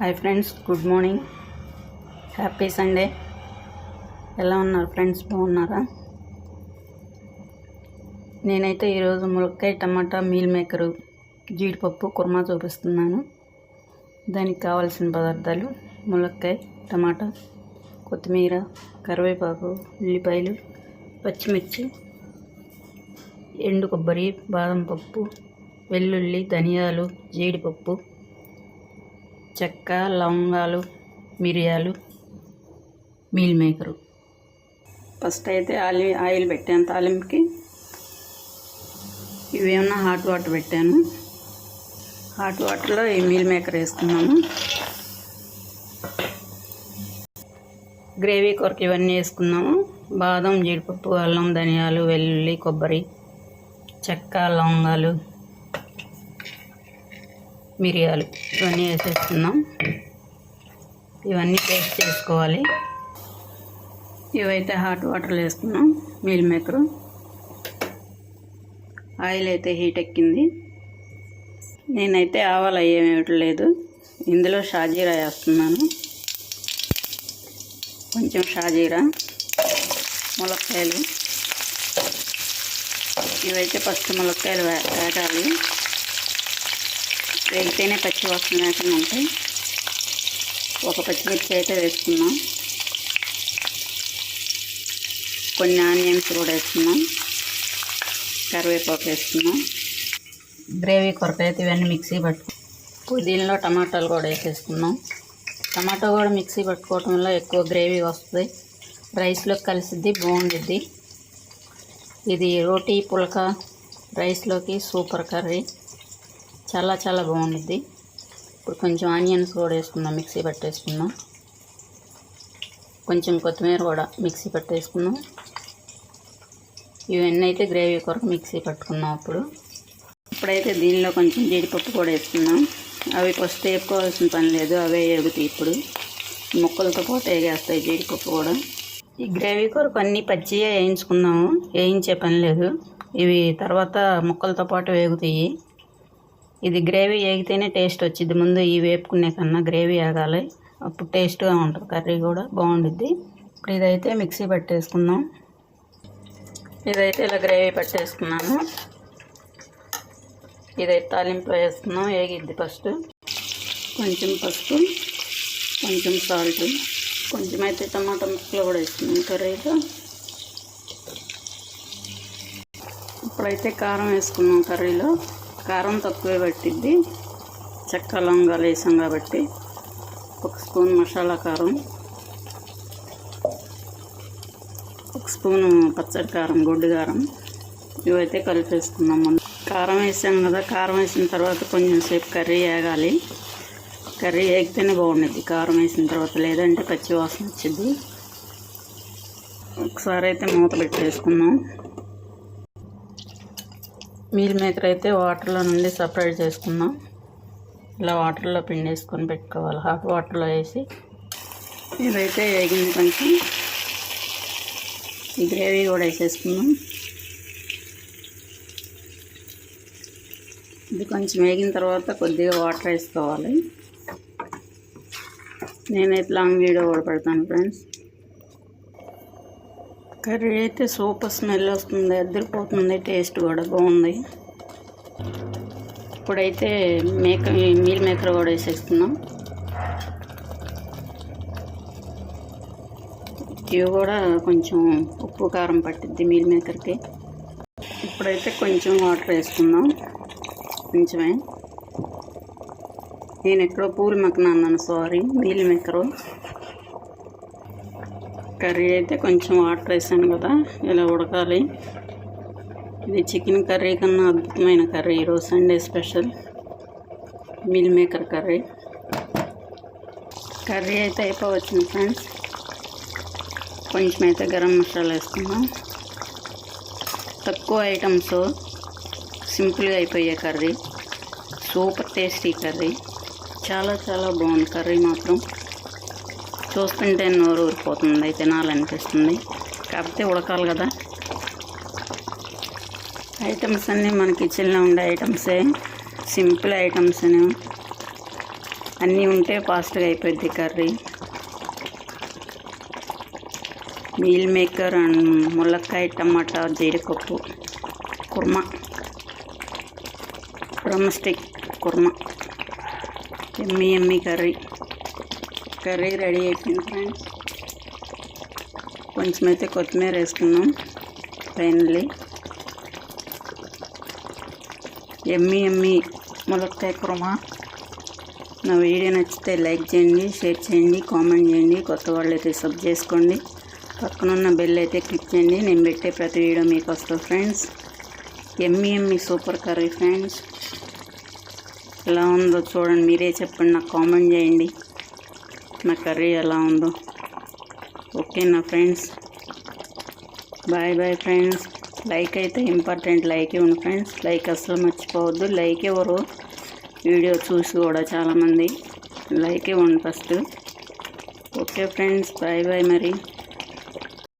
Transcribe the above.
Hi friends good morning. Happy Sunday. ఎలా ఉన్నారు friends? బాగున్నారా? నేనైతే ఈరోజు ములక్కాయ టమాటా మీల్ మేకరు జీడిపప్పు కుర్మా చూపిస్తున్నాను. దానికి కావాల్సిన పదార్థాలు ములక్కాయ టమాటా కొత్తిమీర కరివేపాకు ఉల్లిపాయలు పచ్చిమిర్చి ఎండు కొబ్బరి బాదం పప్పు వెల్లుల్లి ధనియాలు జీడిపప్పు చెక్క లవంగాలు మిరియాలు మీల్ మేకరు. ఫస్ట్ అయితే ఆలివ్ ఆయిల్ పెట్టాను తాలింపుకి. ఇవేమన్నా హాట్ వాటర్ పెట్టాను. హాట్ వాటర్లో ఈ మీల్ మేకర్ వేసుకున్నాను. గ్రేవీ కొరకు ఇవన్నీ వేసుకున్నాము. బాదం జీడిపప్పు అల్లం ధనియాలు వెల్లుల్లి కొబ్బరి చెక్క లవంగాలు మిరియాలు ఇవన్నీ వేసేస్తున్నాం ఇవన్నీ పేస్ట్ చేసుకోవాలి. ఇవైతే హాట్ వాటర్లో వేసుకున్నాం మీల్ మేకరు. ఆయిల్ అయితే హీట్ ఎక్కింది. నేనైతే ఆవాలు అయ్యేమిట్లేదు ఇందులో షాజీరా వేస్తున్నాను. కొంచెం షాజీరా ములక్కాయలు. ఇవైతే ఫస్ట్ ములక్కాయలు వే వేగితేనే పచ్చి వాసన లేకుండా ఉంటాయి. ఒక పచ్చిమిర్చి అయితే వేసుకున్నాం కొన్ని ఆనియన్స్ కూడా వేసుకున్నాం కరివేపాకు వేసుకున్నాం గ్రేవీ కొరకు అయితే ఇవన్నీ మిక్సీ పట్టు దీనిలో టమాటాలు కూడా వేసేసుకున్నాం టమాటా కూడా మిక్సీ పట్టుకోవటం వల్ల ఎక్కువ గ్రేవీ వస్తుంది. రైస్లో కలిసిద్ది బాగుండిద్ది. ఇది రోటీ పులక రైస్లోకి సూపర్ కర్రీ. చాలా చాలా బాగుంటుంది ఇప్పుడు కొంచెం ఆనియన్స్ కూడా వేసుకుందాం మిక్సీ పట్టేసుకుందాం. కొంచెం కొత్తిమీర కూడా మిక్సీ పట్టేసుకుందాం. ఇవన్నీ అయితే గ్రేవీ కొరకు మిక్సీ పట్టుకున్నాం అప్పుడు. ఇప్పుడైతే దీనిలో కొంచెం జీడిపప్పు కూడా వేసుకున్నాం అవి ఫస్ట్ వేపుకోవాల్సిన పని లేదు అవే ఎగుతాయి ఇప్పుడు. ముక్కలతో పాటు వేగేస్తాయి జీడిపప్పు కూడా. ఈ గ్రేవీ కొరకు అన్నీ పచ్చిగా వేయించుకున్నాము వేయించే పని లేదు. ఇవి తర్వాత ముక్కలతో పాటు వేగుతాయి. ఇది గ్రేవీ వేగితేనే టేస్ట్ వచ్చింది. ముందు ఈ వేపుకునే కన్నా గ్రేవీ ఆగాలి అప్పుడు టేస్ట్గా ఉంటుంది. కర్రీ కూడా బాగుండిద్ది. ఇప్పుడు ఇదైతే మిక్సీ పట్టేసుకుందాం. ఇదైతే ఇలా గ్రేవీ పట్టేసుకున్నాను. ఇదైతే తాలింపు వేసుకున్నాం వేగిద్ది ఫస్ట్. కొంచెం పసుపు కొంచెం సాల్ట్ కొంచెం అయితే టమాటా ముక్కలు కూడా వేసుకున్నాం కర్రీలో. ఇప్పుడైతే కారం వేసుకున్నాం కర్రీలో. కారం తక్కువే పట్టిద్ది. చెక్క లవంగాలు వేసాం కాబట్టి ఒక స్పూన్ మసాలా కారం ఒక స్పూను పచ్చడి కారం గొడ్డు కారం ఇవైతే కలిపేసుకున్నాం ముందు కారం వేసాం కదా కారం వేసిన తర్వాత కొంచెం సేపు కర్రీ వేగాలి. కర్రీ వేగితేనే బాగుండేది కారం వేసిన తర్వాత లేదంటే పచ్చి వాసన వచ్చింది ఒకసారి అయితే మూత పెట్టేసుకుందాం. మీల్ మేకర్ అయితే వాటర్లో నుండి సపరేట్ చేసుకుందాం. ఇలా వాటర్లో పిండి వేసుకొని పెట్టుకోవాలి. హాట్ వాటర్లో వేసి ఇదైతే వేగింది కొంచెం. ఈ గ్రేవీ కూడా వేసేసుకుందాం. ఇది కొంచెం వేగిన తర్వాత కొద్దిగా వాటర్ వేసుకోవాలి. నేనైతే లాంగ్ వీడియో కూడా పెడతాను ఫ్రెండ్స్. కర్రీ అయితే సూపర్ స్మెల్ వస్తుంది అద్దరిపోతుంది టేస్ట్ కూడా బాగుంది. ఇప్పుడైతే మేక మీల్ మేకర్ కూడా వేసేస్తున్నాం. ఇవి కూడా కొంచెం ఉప్పు కారం పట్టిద్ది మీల్ మేకర్కి. ఇప్పుడైతే కొంచెం వాటర్ వేసుకుందాం. కొంచెమే. నేను ఎక్కడో పూలు మక్కన అన్నాను సారీ మీల్ మేకరు. కర్రీ అయితే కొంచెం వాటర్ వేసాను కదా ఇలా ఉడకాలి. ఇది చికెన్ కర్రీ కన్నా అద్భుతమైన కర్రీ ఈరోజు Sunday special. Meal maker curry. Curry అయితే అయిపోవచ్చింది ఫ్రెండ్స్. కొంచెం అయితే గరం మసాలా వేసుకుందాం. తక్కువ ఐటమ్స్ సింపుల్గా అయిపోయే కర్రీ. Super tasty curry. చాలా చాలా బాగుంది కర్రీ మాత్రం. చూస్తుంటే నోరు ఊరిపోతుంది తినాలనిపిస్తుంది కాకపోతే ఉడకాలి కదా. ఐటమ్స్ అన్నీ మన కిచెన్లో ఉండే ఐటమ్సే సింపుల్ ఐటమ్స్ అన్నీ ఉంటే ఫాస్ట్గా అయిపోద్ది కర్రీ. మీల్ మేకర్ అండ్ ములక్కాయ టమాటా జీడిపప్పు కుర్మా. Drumstick kurma. ఎమ్మి ఎమ్మి కర్రీ. కర్రీ రెడీ అయిపోయింది ఫ్రెండ్స్. కొంచెం అయితే కొత్తిమీర వేసుకున్నాం ఫైనల్లీ ఎమ్మి ఎమ్మి ములక్కాయ కుర్మా. నా వీడియో నచ్చితే లైక్ చేయండి షేర్ చేయండి కామెంట్ చేయండి కొత్త వాళ్ళు అయితే సబ్ చేసుకోండి. పక్కనున్న బెల్ అయితే క్లిక్ చేయండి. నేను పెట్టే ప్రతి వీడియో మీకు వస్తుంది ఫ్రెండ్స్. ఎమ్మి ఎమ్మి సూపర్ కర్రీ ఫ్రెండ్స్. ఎలా ఉందో చూడండి మీరే చెప్పండి నాకు కామెంట్ చేయండి. నా కర్రీ ఎలా ఉందో. ఓకే నా friends. Bye bye friends. Like అయితే ఇంపార్టెంట్ లైక్ ఇవ్వండి ఫ్రెండ్స్. లైక్ అసలు మర్చిపోవద్దు. లైక్ ఎవరు? వీడియో చూసి కూడా చాలామంది లైక్ ఇవ్వండి first. Okay friends. Bye bye మరి.